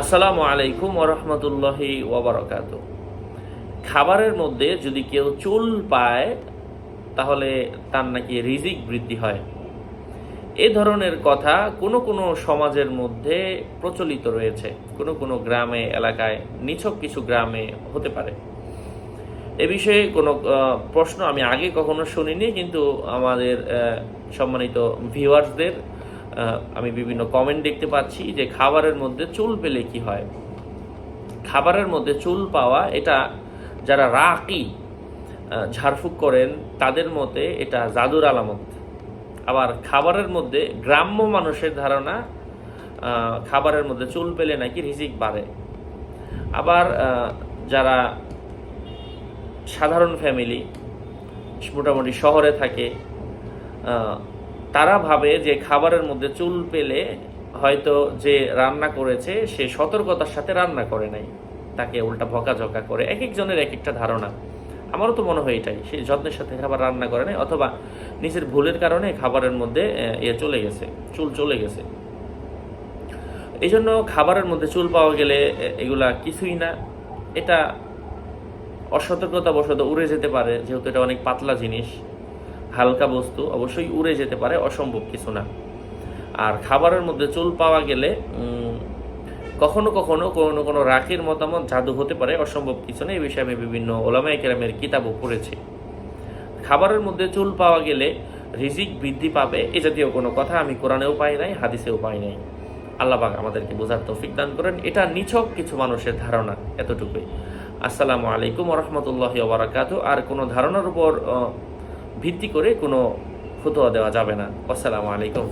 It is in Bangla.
আসসালামু আলাইকুম ওরহমতুল্লাহি ওবরাকাত খাবারের মধ্যে যদি কেউ চুল পায়, তাহলে তার নাকি রিজিক বৃদ্ধি হয়। এ ধরনের কথা কোনো কোনো সমাজের মধ্যে প্রচলিত রয়েছে। কোনো কোনো গ্রামে, এলাকায়, নিছক কিছু গ্রামে হতে পারে। এ বিষয়ে কোনো প্রশ্ন আমি আগে কখনো শুনিনি, কিন্তু আমাদের সম্মানিত ভিউয়ার্সদের আমি বিভিন্ন কমেন্ট দেখতে পাচ্ছি যে খাবারের মধ্যে চুল পেলে কি হয়? খাবারের মধ্যে চুল পাওয়া, এটা যারা রাকি ঝাড়ফুঁক করেন, তাদের মতে এটা জাদুর আলামত। আবার খাবারের মধ্যে গ্রাম্য মানুষের ধারণা খাবারের মধ্যে চুল পেলে নাকি রিজিক বাড়ে। আবার যারা সাধারণ ফ্যামিলি মোটামুটি শহরে থাকে তারা ভাবে যে খাবারের মধ্যে চুল পেলে হয়তো যে রান্না করেছে সে সতর্কতার সাথে রান্না করে নাই। তাকে উল্টা ভকাঝকা করে এক একজনের এক একটা ধারণা। আমারও তো মনে হয় এটাই সে যত্নের সাথে খাবার রান্না করে নাই অথবা নিজের ভুলের কারণে খাবারের মধ্যে আহ, ইয়ে চলে গেছে চুল চলে গেছে। এই জন্য খাবারের মধ্যে চুল পাওয়া গেলে এগুলা কিছুই না। এটা অসতর্কতা বশত উড়ে যেতে পারে যেহেতু এটা অনেক পাতলা জিনিস। হালকা বস্তু অবশ্যই উড়ে যেতে পারে, অসম্ভব কিছু না। আর খাবারের মধ্যে চুল পাওয়া গেলে কখনো কখনো কোনো কোনো রাখির মতামত জাদু হতে পারে, অসম্ভব কিছু না। এই বিষয়ে আমি বিভিন্ন ওলামাই কেরামের কিতাবও পড়েছি। খাবারের মধ্যে চুল পাওয়া গেলে রিজিক বৃদ্ধি পাবে, এ জাতীয় কোনো কথা আমি কোরআনেও পাই নাই, হাদিসেও পাই নাই। আল্লাহ পাক আমাদেরকে বোঝার তৌফিক দান করেন। এটা নিছক কিছু মানুষের ধারণা, এতটুকুই। আসসালামু আলাইকুম রহমতুল্লাহ ওবরাকাত আর কোনো ধারণার উপর ভিত্তি করে কোনো ফতোয়া দেওয়া যাবে না। আসসালামু আলাইকুম।